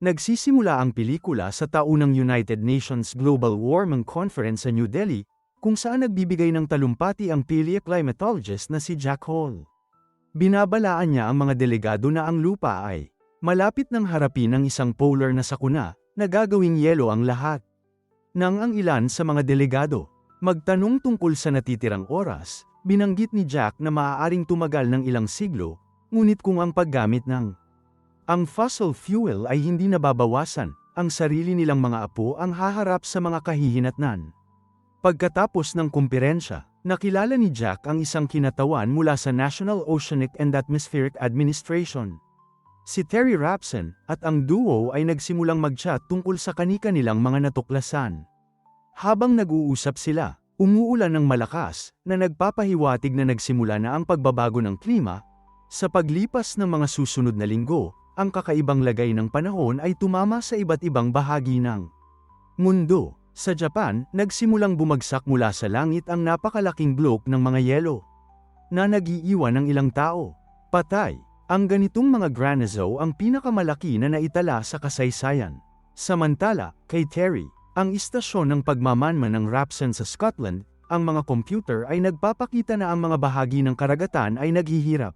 Nagsisimula ang pelikula sa taunang United Nations Global Warming Conference sa New Delhi, kung saan nagbibigay ng talumpati ang paleoclimatologist na si Jack Hall. Binabalaan niya ang mga delegado na ang lupa ay malapit ng harapin ng isang polar na sakuna, na gagawing yelo ang lahat. Nang ang ilan sa mga delegado, magtanong tungkol sa natitirang oras, binanggit ni Jack na maaaring tumagal ng ilang siglo, ngunit kung ang paggamit ng ang fossil fuel ay hindi nababawasan, ang sarili nilang mga apo ang haharap sa mga kahihinatnan. Pagkatapos ng kumperensya, nakilala ni Jack ang isang kinatawan mula sa National Oceanic and Atmospheric Administration. Si Terry Rapson at ang duo ay nagsimulang mag-chat tungkol sa kanika-nilang mga natuklasan. Habang nag-uusap sila, umuulan ng malakas na nagpapahiwatig na nagsimula na ang pagbabago ng klima. Sa paglipas ng mga susunod na linggo, ang kakaibang lagay ng panahon ay tumama sa iba't ibang bahagi ng mundo. Sa Japan, nagsimulang bumagsak mula sa langit ang napakalaking bloke ng mga yelo na nagiiwan ng ilang tao. Patay. Ang ganitong mga granizo ang pinakamalaki na naitala sa kasaysayan. Samantala, kay Terry, ang istasyon ng pagmamanman ng Rapson sa Scotland, ang mga computer ay nagpapakita na ang mga bahagi ng karagatan ay naghihirap.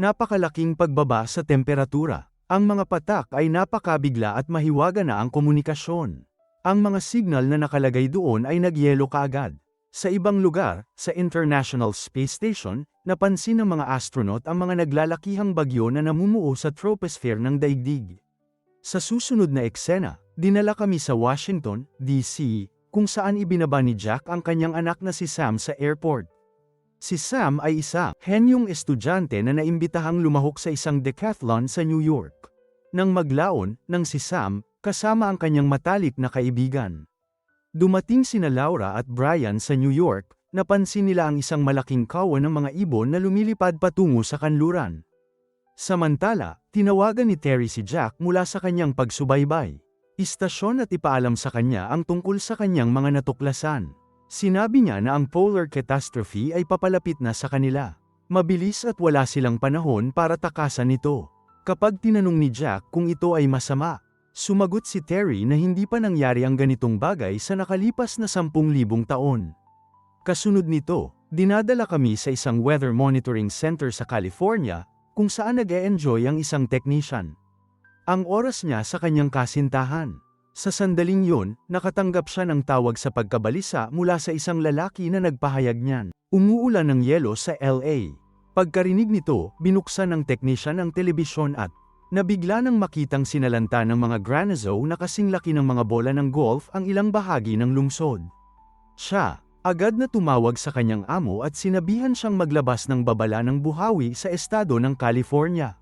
Napakalaking pagbaba sa temperatura. Ang mga patak ay napakabigla at mahiwaga na ang komunikasyon. Ang mga signal na nakalagay doon ay nagyelo kaagad. Sa ibang lugar, sa International Space Station, napansin ng mga astronaut ang mga naglalakihang bagyo na namumuo sa troposphere ng daigdig. Sa susunod na eksena, dinala kami sa Washington, D.C., kung saan ibinaba ni Jack ang kanyang anak na si Sam sa airport. Si Sam ay isa, henyong estudyante na naimbitahang lumahok sa isang decathlon sa New York. Nang maglaon, nang si Sam, kasama ang kanyang matalik na kaibigan. Dumating sina Laura at Brian sa New York, napansin nila ang isang malaking kawan ng mga ibon na lumilipad patungo sa kanluran. Samantala, tinawagan ni Terry si Jack mula sa kanyang pagsubaybay. Istasyon at ipaalam sa kanya ang tungkol sa kanyang mga natuklasan. Sinabi niya na ang polar catastrophe ay papalapit na sa kanila. Mabilis at wala silang panahon para takasan ito. Kapag tinanong ni Jack kung ito ay masama, sumagot si Terry na hindi pa nangyari ang ganitong bagay sa nakalipas na 10,000 taon. Kasunod nito, dinadala kami sa isang weather monitoring center sa California, kung saan nag-e-enjoy ang isang technician. Ang oras niya sa kanyang kasintahan. Sa sandaling yun, nakatanggap siya ng tawag sa pagkabalisa mula sa isang lalaki na nagpahayag niyan. Umuulan ng yelo sa LA. Pagkarinig nito, binuksan ng teknisyan ang telebisyon at nabigla nang makitang sinalanta ng mga granizo na kasing laki ng mga bola ng golf ang ilang bahagi ng lungsod. Siya, agad na tumawag sa kanyang amo at sinabihan siyang maglabas ng babala ng buhawi sa estado ng California.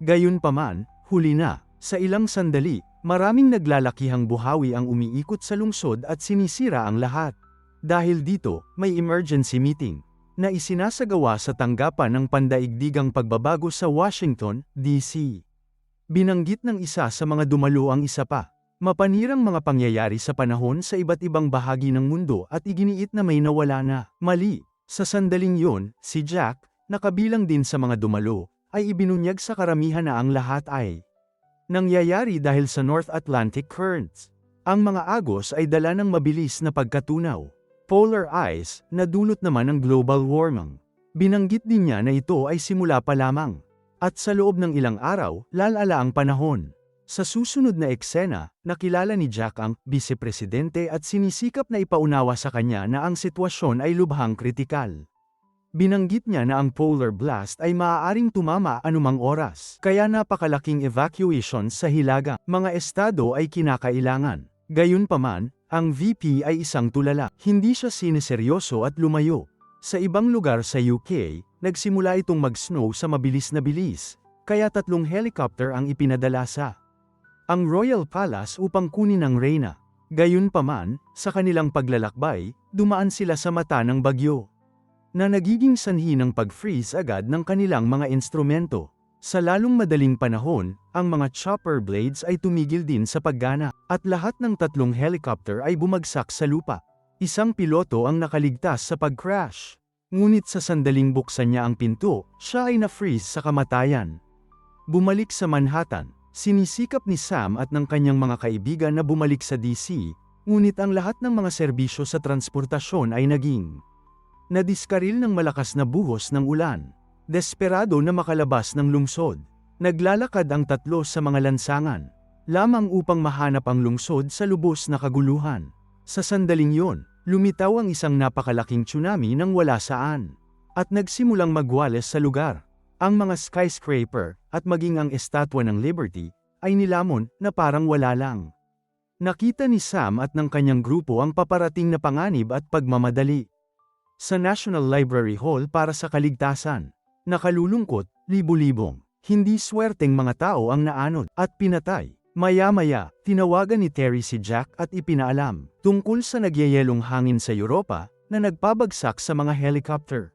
Gayunpaman, huli na, sa ilang sandali, Maraming naglalakihang buhawi ang umiikot sa lungsod at sinisira ang lahat. Dahil dito, may emergency meeting na isinasagawa sa tanggapan ng pandaigdigang pagbabago sa Washington, D.C. Binanggit ng isa sa mga dumalo ang isa pa. Mapanirang mga pangyayari sa panahon sa iba't ibang bahagi ng mundo at iginiit na may nawala na. Mali. Sa sandaling yon, si Jack, nakabilang din sa mga dumalo, ay ibinunyag sa karamihan na ang lahat ay Nangyayari dahil sa North Atlantic Currents. Ang mga agos ay dala ng mabilis na pagkatunaw. Polar ice, na dulot naman ng global warming. Binanggit din niya na ito ay simula pa lamang. At sa loob ng ilang araw, lalala ang panahon. Sa susunod na eksena, nakilala ni Jack ang vice-presidente at sinisikap na ipaunawa sa kanya na ang sitwasyon ay lubhang kritikal. Binanggit niya na ang polar blast ay maaaring tumama anumang oras, kaya napakalaking evacuation sa Hilaga, mga estado ay kinakailangan. Gayunpaman, ang VP ay isang tulala, hindi siya sineseryoso at lumayo. Sa ibang lugar sa UK, nagsimula itong mag-snow sa mabilis na bilis, kaya tatlong helicopter ang ipinadala sa ang Royal Palace upang kunin ang reyna. Gayunpaman, sa kanilang paglalakbay, dumaan sila sa mata ng bagyo na nagiging sanhi ng pag-freeze agad ng kanilang mga instrumento. Sa lalong madaling panahon, ang mga chopper blades ay tumigil din sa paggana, at lahat ng tatlong helicopter ay bumagsak sa lupa. Isang piloto ang nakaligtas sa pag-crash. Ngunit sa sandaling buksan niya ang pinto, siya ay na-freeze sa kamatayan. Bumalik sa Manhattan, Sinisikap ni Sam at ng kanyang mga kaibigan na bumalik sa DC, ngunit ang lahat ng mga serbisyo sa transportasyon ay naging nadiskaril ng malakas na buhos ng ulan. Desperado na makalabas ng lungsod, naglalakad ang tatlo sa mga lansangan, lamang upang mahanap ang lungsod sa lubos na kaguluhan. Sa sandaling yon, lumitaw ang isang napakalaking tsunami nang wala saan, at nagsimulang magwales sa lugar. Ang mga skyscraper, at maging ang estatwa ng Liberty, ay nilamon na parang wala lang. Nakita ni Sam at ng kanyang grupo ang paparating na panganib at pagmamadali. Sa National Library Hall para sa kaligtasan, nakalulungkot, libu-libong, hindi swerteng mga tao ang naanod at pinatay. Maya-maya, tinawagan ni Terry si Jack at ipinaalam tungkol sa nagyayelong hangin sa Europa na nagpabagsak sa mga helicopter.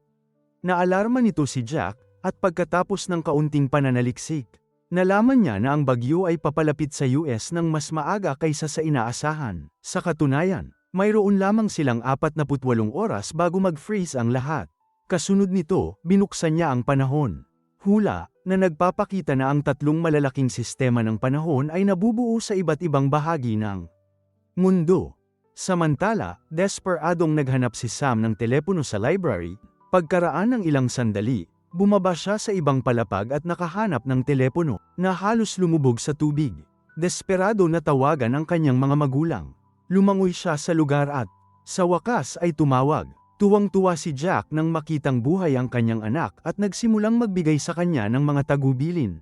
Naalarma nito si Jack at pagkatapos ng kaunting pananaliksik, nalaman niya na ang bagyo ay papalapit sa US ng mas maaga kaysa sa inaasahan. Sa katunayan, mayroon lamang silang 48 oras bago mag-freeze ang lahat. Kasunod nito, binuksan niya ang panahon. Hula, na nagpapakita na ang tatlong malalaking sistema ng panahon ay nabubuo sa iba't ibang bahagi ng mundo. Samantala, desperadong naghanap si Sam ng telepono sa library, pagkaraan ng ilang sandali, bumaba siya sa ibang palapag at nakahanap ng telepono na halos lumubog sa tubig. Desperado na tawagan ang kanyang mga magulang. Lumangoy siya sa lugar at, sa wakas ay tumawag. Tuwang-tuwa si Jack nang makitang buhay ang kanyang anak at nagsimulang magbigay sa kanya ng mga tagubilin.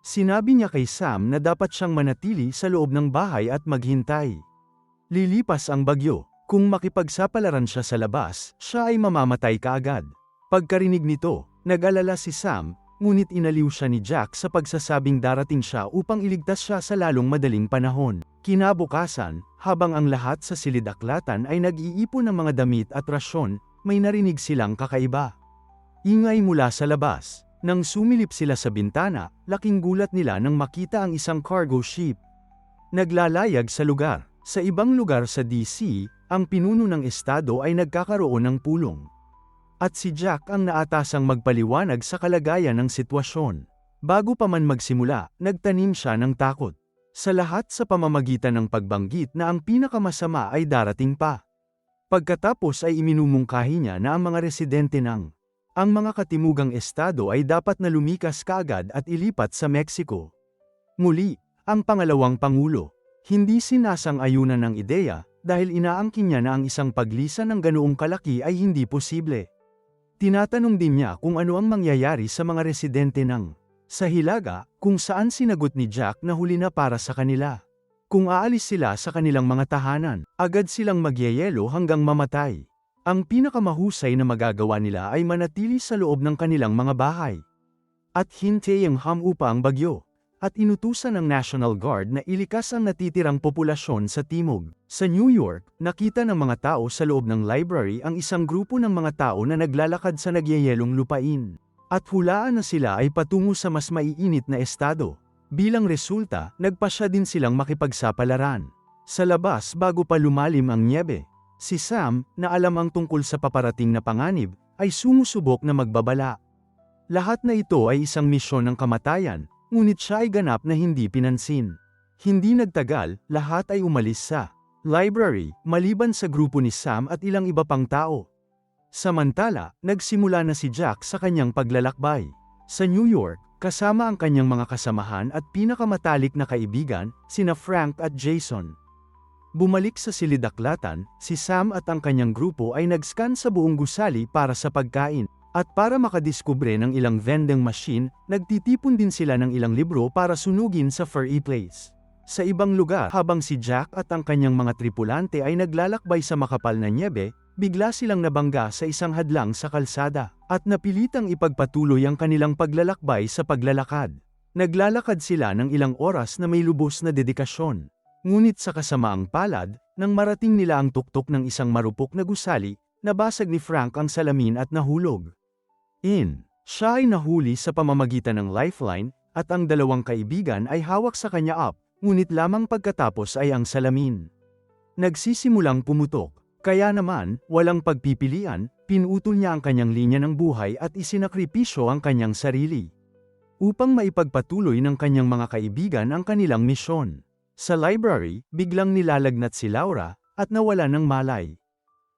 Sinabi niya kay Sam na dapat siyang manatili sa loob ng bahay at maghintay. Lilipas ang bagyo, kung makipagsapalaran siya sa labas, siya ay mamamatay kaagad. Pagkarinig nito, nag-alala si Sam, ngunit inaliw siya ni Jack sa pagsasabing darating siya upang iligtas siya sa lalong madaling panahon. Kinabukasan, habang ang lahat sa silidaklatan ay nag-iipon ng mga damit at rasyon, may narinig silang kakaiba. Ingay mula sa labas. Nang sumilip sila sa bintana, laking gulat nila nang makita ang isang cargo ship. Naglalayag sa lugar. Sa ibang lugar sa DC, ang pinuno ng estado ay nagkakaroon ng pulong. At si Jack ang naatasang magpaliwanag sa kalagayan ng sitwasyon. Bago pa man magsimula, nagtanim siya ng takot. Sa lahat sa pamamagitan ng pagbanggit na ang pinakamasama ay darating pa. Pagkatapos ay iminumungkahi niya na ang mga residente ng ang mga katimugang estado ay dapat na lumikas kaagad at ilipat sa Mexico. Muli, ang pangalawang pangulo, hindi sinasang-ayunan ng ideya dahil inaangkin niya na ang isang paglisan ng ganoong kalaki ay hindi posible. Tinatanong din niya kung ano ang mangyayari sa mga residente ng sa Hilaga, kung saan sinagot ni Jack na huli na para sa kanila. Kung aalis sila sa kanilang mga tahanan, agad silang magyayelo hanggang mamatay. Ang pinakamahusay na magagawa nila ay manatili sa loob ng kanilang mga bahay. At hintay ang hamupa ang bagyo. At inutusan ng National Guard na ilikas ang natitirang populasyon sa timog. Sa New York, nakita ng mga tao sa loob ng library ang isang grupo ng mga tao na naglalakad sa nagyayelong lupain. At hulaan na sila ay patungo sa mas maiinit na estado. Bilang resulta, nagpasya din silang makipagsapalaran. Sa labas bago pa lumalim ang niebe, si Sam, na alam ang tungkol sa paparating na panganib, ay sumusubok na magbabala. Lahat na ito ay isang misyon ng kamatayan, ngunit siya ay ganap na hindi pinansin. Hindi nagtagal, lahat ay umalis sa library, maliban sa grupo ni Sam at ilang iba pang tao. Samantala, nagsimula na si Jack sa kanyang paglalakbay. Sa New York, kasama ang kanyang mga kasamahan at pinakamatalik na kaibigan, sina Frank at Jason. Bumalik sa silidaklatan, si Sam at ang kanyang grupo ay nag-scan sa buong gusali para sa pagkain. At para makadiskubre ng ilang vending machine, nagtitipon din sila ng ilang libro para sunugin sa Furry Place. Sa ibang lugar, habang si Jack at ang kanyang mga tripulante ay naglalakbay sa makapal na niebe, bigla silang nabangga sa isang hadlang sa kalsada, at napilitang ipagpatuloy ang kanilang paglalakbay sa paglalakad. Naglalakad sila ng ilang oras na may lubos na dedikasyon. Ngunit sa kasamaang palad, nang marating nila ang tuktok ng isang marupok na gusali, nabasag ni Frank ang salamin at nahulog. In, siya ay nahuli sa pamamagitan ng lifeline, at ang dalawang kaibigan ay hawak sa kanya up, ngunit lamang pagkatapos ay ang salamin. Nagsisimulang pumutok, kaya naman, walang pagpipilian, pinutol niya ang kanyang linya ng buhay at isinakripisyo ang kanyang sarili. upang maipagpatuloy ng kanyang mga kaibigan ang kanilang misyon. Sa library, biglang nilalagnat si Laura, at nawala ng malay.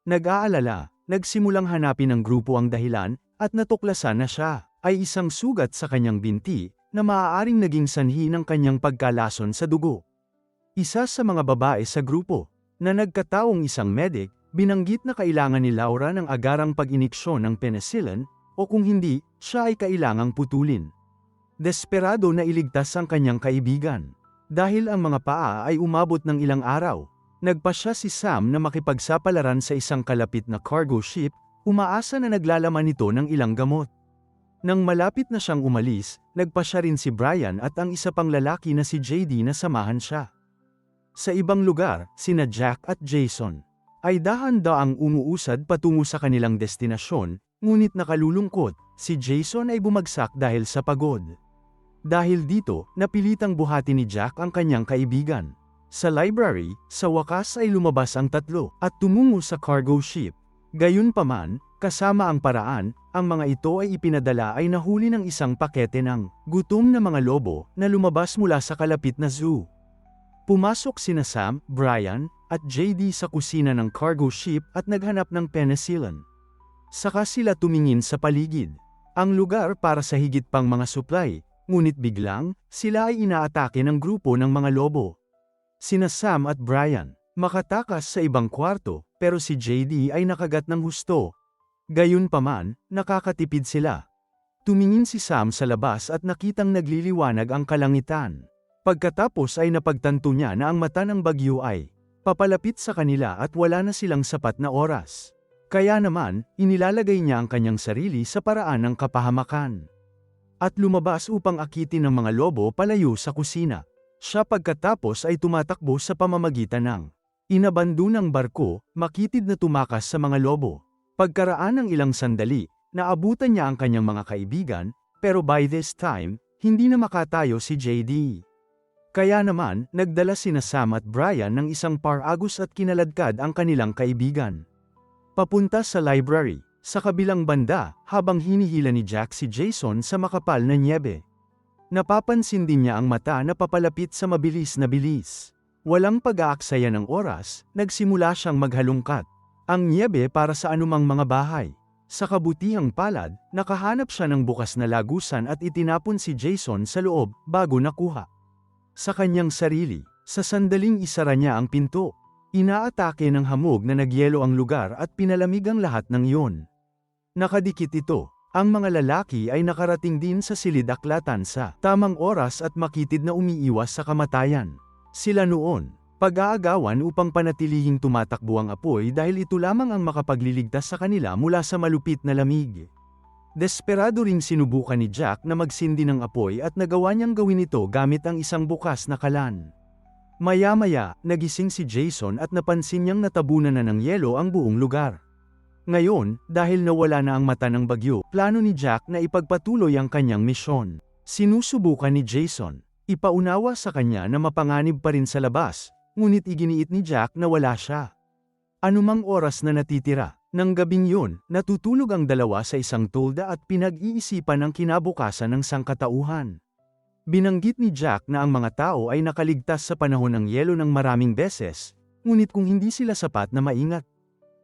Nag-aalala, nagsimulang hanapin ng grupo ang dahilan, at natuklasan na siya, ay isang sugat sa kanyang binti, na maaaring naging sanhi ng kanyang pagkalason sa dugo. Isa sa mga babae sa grupo, na nagkataong isang medic, binanggit na kailangan ni Laura ng agarang pag-iniksyon ng penicillin, o kung hindi, siya ay kailangang putulin. Desperado na iligtas ang kanyang kaibigan. Dahil ang mga paa ay umabot ng ilang araw, nagpa siya si Sam na makipagsapalaran sa isang kalapit na cargo ship, umaasa na naglalaman ito ng ilang gamot. Nang malapit na siyang umalis, nagpa siya rin si Brian at ang isa pang lalaki na si JD na samahan siya. Sa ibang lugar, sina Jack at Jason ay dahan-daang umuusad patungo sa kanilang destinasyon, ngunit nakalulungkot, si Jason ay bumagsak dahil sa pagod. Dahil dito, napilitang buhati ni Jack ang kanyang kaibigan. Sa library, sa wakas ay lumabas ang tatlo, at tumungo sa cargo ship. Gayunpaman, kasama ang paraan, ang mga ito ay ipinadala ay nahuli ng isang pakete ng gutom na mga lobo na lumabas mula sa kalapit na zoo. Pumasok sina Sam, Brian, at JD sa kusina ng cargo ship at naghanap ng penicillin. Saka sila tumingin sa paligid. Ang lugar para sa higit pang mga supply, Ngunit biglang, sila ay inaatake ng grupo ng mga lobo. Sina Sam at Brian, makatakas sa ibang kwarto, pero si JD ay nakagat ng husto. Gayunpaman, nakakatipid sila. Tumingin si Sam sa labas at nakitang nagliliwanag ang kalangitan. Pagkatapos ay napagtanto niya na ang mata ng bagyo ay papalapit sa kanila at wala na silang sapat na oras. Kaya naman, inilalagay niya ang kanyang sarili sa paraan ng kapahamakan at lumabas upang akitin ng mga lobo palayo sa kusina. Siya pagkatapos ay tumatakbo sa pamamagitan ng inabandunang barko, makitid na tumakas sa mga lobo. Pagkaraan ng ilang sandali, naabutan niya ang kanyang mga kaibigan, pero by this time, hindi na makatayo si JD. Kaya naman, nagdala sina Sam at Brian ng isang paragos at kinaladkad ang kanilang kaibigan. Papunta sa library, sa kabilang banda, habang hinihila ni Jack si Jason sa makapal na nyebe. Napapansin din niya ang mata na papalapit sa mabilis na bilis. Walang pag-aaksaya ng oras, nagsimula siyang maghalungkat. Ang nyebe para sa anumang mga bahay. Sa kabutihang palad, nakahanap siya ng bukas na lagusan at itinapon si Jason sa loob bago nakuha. Sa kanyang sarili, sa sandaling isara niya ang pinto. Inaatake ng hamog na nagyelo ang lugar at pinalamig ang lahat ng iyon. Nakadikit ito. Ang mga lalaki ay nakarating din sa silidaklatan sa tamang oras at makitid na umiiwas sa kamatayan. Sila noon, pag-aagawan upang panatilihing tumatakbo ang apoy dahil ito lamang ang makapagliligtas sa kanila mula sa malupit na lamig. Desperado ring sinubukan ni Jack na magsindi ng apoy at nagawa niyang gawin ito gamit ang isang bukas na kalan. Maya-maya, nagising si Jason at napansin niyang natabunan na ng yelo ang buong lugar. Ngayon, dahil nawala na ang mata ng bagyo, plano ni Jack na ipagpatuloy ang kanyang misyon. Sinusubukan ni Jason. Ipaunawa sa kanya na mapanganib pa rin sa labas, ngunit iginiit ni Jack na wala siya. Anumang oras na natitira, ng gabing yun, natutulog ang dalawa sa isang tolda at pinag-iisipan ang kinabukasan ng sangkatauhan. Binanggit ni Jack na ang mga tao ay nakaligtas sa panahon ng yelo ng maraming beses, ngunit kung hindi sila sapat na maingat,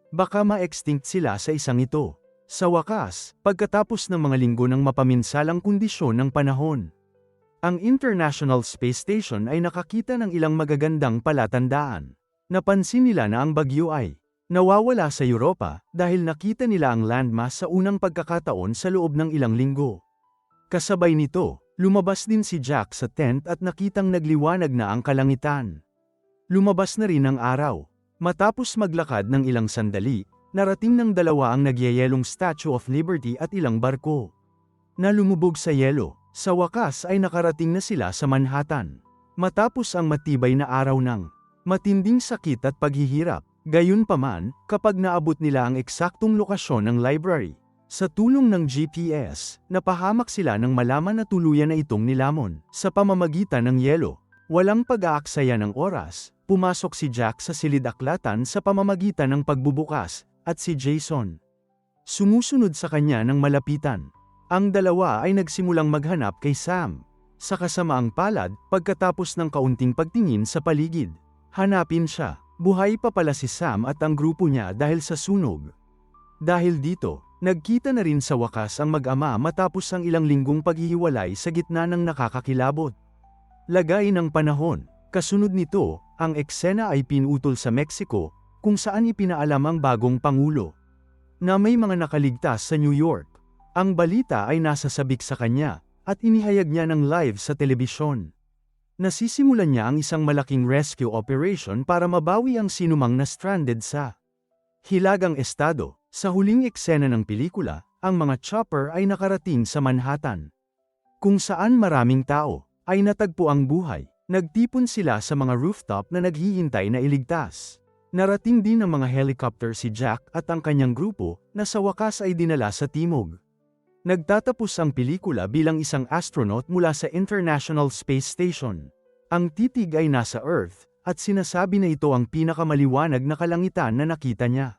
Baka ma-extinct sila sa isang ito. Sa wakas, pagkatapos ng mga linggo ng mapaminsalang kondisyon ng panahon, ang International Space Station ay nakakita ng ilang magagandang palatandaan. Napansin nila na ang bagyo ay nawawala sa Europa dahil nakita nila ang landmass sa unang pagkakataon sa loob ng ilang linggo. Kasabay nito, lumabas din si Jack sa tent at nakitang nagliwanag na ang kalangitan. Lumabas na rin ang araw, Matapos maglakad ng ilang sandali, narating ng dalawa ang nagyayelong Statue of Liberty at ilang barko. Na lumubog sa yelo, sa wakas ay nakarating na sila sa Manhattan. Matapos ang matibay na araw ng matinding sakit at paghihirap, gayunpaman, kapag naabot nila ang eksaktong lokasyon ng library, sa tulong ng GPS, napahamak sila nang malaman na tuluyan na itong nilamon, sa pamamagitan ng yelo. Walang pag-aaksaya ng oras, Pumasok si Jack sa silid-aklatan sa pamamagitan ng pagbubukas, at si Jason. Sumusunod sa kanya ng malapitan. Ang dalawa ay nagsimulang maghanap kay Sam. Sa kasamaang palad, pagkatapos ng kaunting pagtingin sa paligid, hanapin siya. Buhay pa pala si Sam at ang grupo niya dahil sa sunog. Dahil dito, nagkita na rin sa wakas ang mag-ama matapos ang ilang linggong paghihiwalay sa gitna ng nakakakilabot. Lagay ng panahon, kasunod nito, ang eksena ay pinutol sa Mexico, kung saan ipinaalam ang bagong pangulo. Na may mga nakaligtas sa New York. Ang balita ay nasa sabik sa kanya, at inihayag niya ng live sa telebisyon. Nasisimulan niya ang isang malaking rescue operation para mabawi ang sinumang na stranded sa Hilagang Estado. Sa huling eksena ng pelikula, ang mga chopper ay nakarating sa Manhattan. Kung saan maraming tao, ay natagpo ang buhay. Nagtipon sila sa mga rooftop na naghihintay na iligtas. Narating din ng mga helicopter si Jack at ang kanyang grupo, na sa wakas ay dinala sa timog. Nagtatapos ang pelikula bilang isang astronaut mula sa International Space Station. Ang titig ay nasa Earth, at sinasabi na ito ang pinakamaliwanag na kalangitan na nakita niya.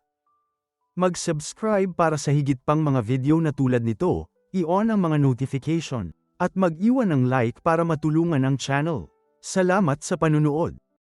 Mag-subscribe para sa higit pang mga video na tulad nito, i-on ang mga notification, at mag-iwan ng like para matulungan ang channel. Salamat sa panunood!